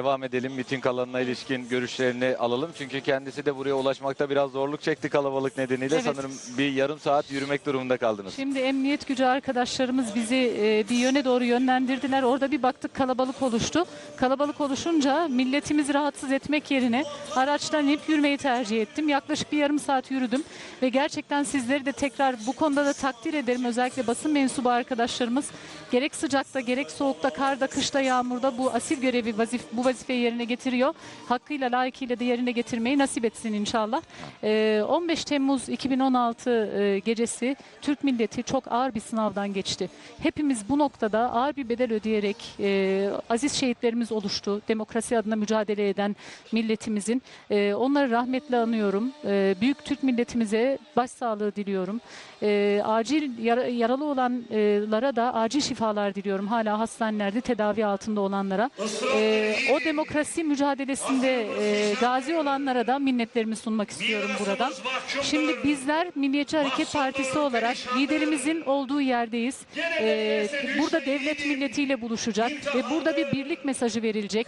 devam edelim. Miting alanına ilişkin görüşlerini alalım. Çünkü kendisi de buraya ulaşmakta biraz zorluk çekti kalabalık nedeniyle. Evet. Sanırım bir yarım saat yürümek durumunda kaldınız. Şimdi emniyet gücü arkadaşlarımız bizi e, bir yöne doğru yönlendirdiler. Orada bir baktık kalabalık oluştu. Kalabalık oluşunca milletimizi rahatsız etmek yerine araçtan inip yürümeyi tercih ettim. Yaklaşık bir yarım saat yürüdüm ve gerçekten sizleri de tekrar bu konuda da takdir ederim. Özellikle basın mensubu arkadaşlarımız gerek sıcakta gerek soğukta, karda, kışta, yağmurda bu asil görevi vazif bu vazifeyi yerine getiriyor. Hakkıyla layıkıyla da yerine getirmeyi nasip etsin inşallah. Ee, 15 Temmuz 2016 e, gecesi Türk milleti çok ağır bir sınavdan geçti. Hepimiz bu noktada ağır bir bedel ödeyerek e, aziz şehitlerimiz oluştu. Demokrasi adına mücadele eden milletimizin. E, onları rahmetle anıyorum. E, büyük Türk milletimize başsağlığı diliyorum. E, acil yara- yaralı olanlara da acil şifalar diliyorum. Hala hastanelerde tedavi altında olanlara. E, o demokrasi mücadelesinde e, gazi olanlara da minnetlerimi sunmak istiyorum buradan. Şimdi bizler Milliyetçi Hareket Partisi olarak liderimizin olduğu yerdeyiz. E, burada devlet milletiyle buluşacak ve burada bir birlik mesajı verilecek.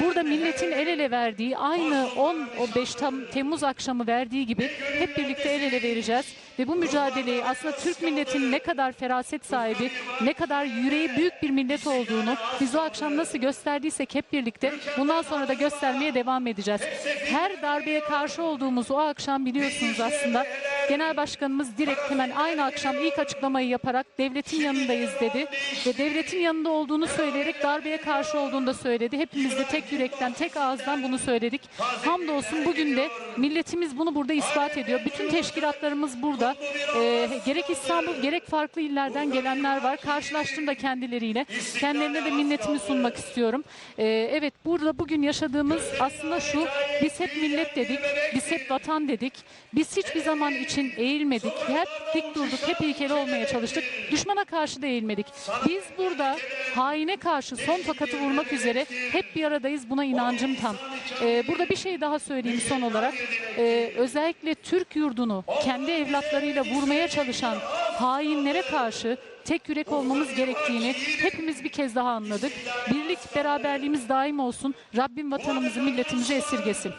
Burada milletin el ele verdiği aynı 10-15 tam Temmuz akşamı verdiği gibi hep birlikte el ele vereceğiz. Ve bu mücadeleyi aslında Türk milletinin ne kadar feraset sahibi, ne kadar yüreği büyük bir millet olduğunu biz o akşam nasıl gösterdiysek hep birlikte bundan sonra da göstermeye devam edeceğiz. Her darbeye karşı olduğumuz o akşam biliyorsunuz aslında Genel Başkanımız direkt hemen aynı akşam ilk açıklamayı yaparak devletin yanındayız dedi. Ve devletin yanında olduğunu söyleyerek darbeye karşı olduğunu da söyledi. Hepimiz de tek yürekten, tek ağızdan bunu söyledik. Hamdolsun bugün de milletimiz bunu burada ispat ediyor. Bütün teşkilatlarımız burada. Ee, gerek İstanbul gerek farklı illerden gelenler var. Karşılaştım da kendileriyle. Kendilerine de minnetimi sunmak istiyorum. Ee, evet burada bugün yaşadığımız aslında şu. Biz hep millet dedik. Biz hep vatan dedik. Biz hiçbir zaman için eğilmedik. Hep dik durduk. Hep ilkeli olmaya çalıştık. Düşmana karşı da eğilmedik. Biz burada haine karşı son tokatı vurmak üzere hep bir aradayız. Buna inancım tam. Ee, burada bir şey daha söyleyeyim son olarak. Ee, özellikle Türk yurdunu kendi evlatlarıyla vurmaya çalışan hainlere karşı tek yürek olmamız gerektiğini hepimiz bir kez daha anladık. Birlik beraberliğimiz daim olsun. Rabbim vatanımızı milletimizi esirgesin.